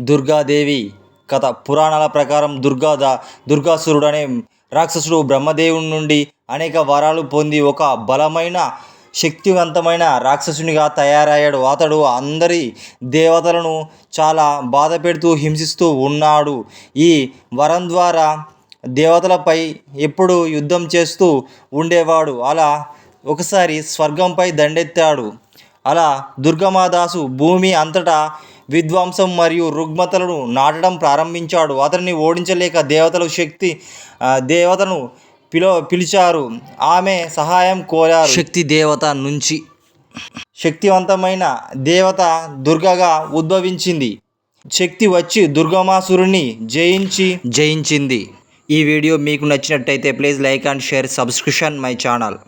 దుర్గాదేవి కథ పురాణాల ప్రకారం దుర్గా దుర్గాసురుడు అనే రాక్షసుడు బ్రహ్మదేవుని నుండి అనేక వరాలు పొంది ఒక బలమైన శక్తివంతమైన రాక్షసునిగా తయారయ్యాడు. అతడు అందరి దేవతలను చాలా బాధ పెడుతూ హింసిస్తూ ఉన్నాడు. ఈ వరం ద్వారా దేవతలపై ఎప్పుడు యుద్ధం చేస్తూ ఉండేవాడు. అలా ఒకసారి స్వర్గంపై దండెత్తాడు. అలా దుర్గమాదాసు భూమి అంతటా విధ్వంసం మరియు రుగ్మతలను నాటడం ప్రారంభించాడు. అతన్ని ఓడించలేక దేవతలు శక్తి దేవతను పిల పిలిచారు. ఆమె సహాయం కోరారు. శక్తి దేవత నుంచి. శక్తివంతమైన దేవత దుర్గగా ఉద్భవించింది. శక్తి వచ్చి దుర్గమాసురుని జయించి జయించింది. ఈ వీడియో మీకు నచ్చినట్టయితే please like and share subscription my channel.